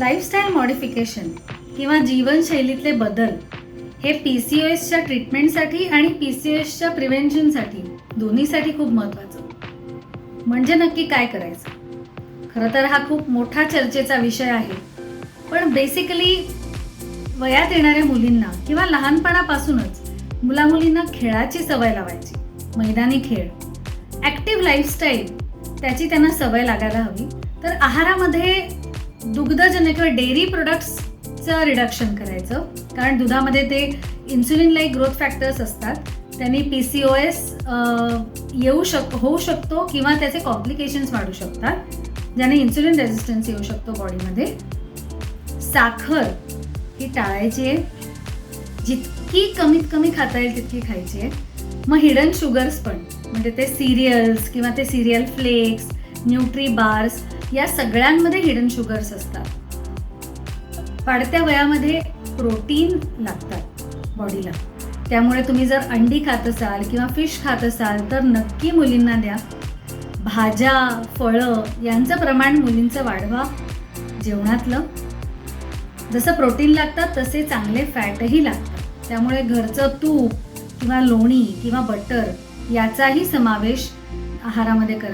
Lifestyle modification किंवा जीवनशैलीतले बदल हे पी सी ओ एसच्या ट्रीटमेंटसाठी आणि पी सी ओ एसच्या प्रिव्हेन्शनसाठी दोन्हीसाठी खूप महत्त्वाचं. म्हणजे नक्की काय करायचं? खरं तर हा खूप मोठा चर्चेचा विषय आहे. पण बेसिकली वयात येणाऱ्या मुलींना किंवा लहानपणापासूनच मुलामुलींना खेळाची सवय लावायची. मैदानी खेळ. ॲक्टिव्ह लाईफस्टाईल त्याची त्यांना सवय लागायला हवी. तर आहारामध्ये दुग्धजन्य किंवा डेअरी प्रोडक्ट्सचं रिडक्शन करायचं. कारण दुधामध्ये ते इन्सुलिन लाईक ग्रोथ फॅक्टर्स असतात. त्यांनी पी सी ओ एस येऊ शक होऊ शकतो किंवा त्याचे कॉम्प्लिकेशन्स वाढू शकतात. ज्याने इन्सुलिन रेझिस्टन्स येऊ शकतो बॉडीमध्ये साखर ही टाळायची आहे. जितकी कमीत कमी खाता येईल तितकी खायची आहे. मग हिडन शुगर्स पण म्हणजे ते सिरियल्स किंवा ते सिरियल फ्लेक्स न्यूट्री बार्स या सगळ्यांमध्ये हिडन शुगर्स असतात. वाढत्या वयामध्ये प्रोटीन लागतात बॉडीला त्यामुळे तुम्ही जर अंडी खात असाल किंवा फिश खात असाल तर नक्की मुलींना द्या. भाज्या फळं यांचं प्रमाण मुलींचं वाढवा जेवणातलं. जसं प्रोटीन लागतात तसे चांगले फॅटही लागतात. त्यामुळे घरचं तूप किंवा लोणी किंवा बटर याचाही समावेश आहारामध्ये करा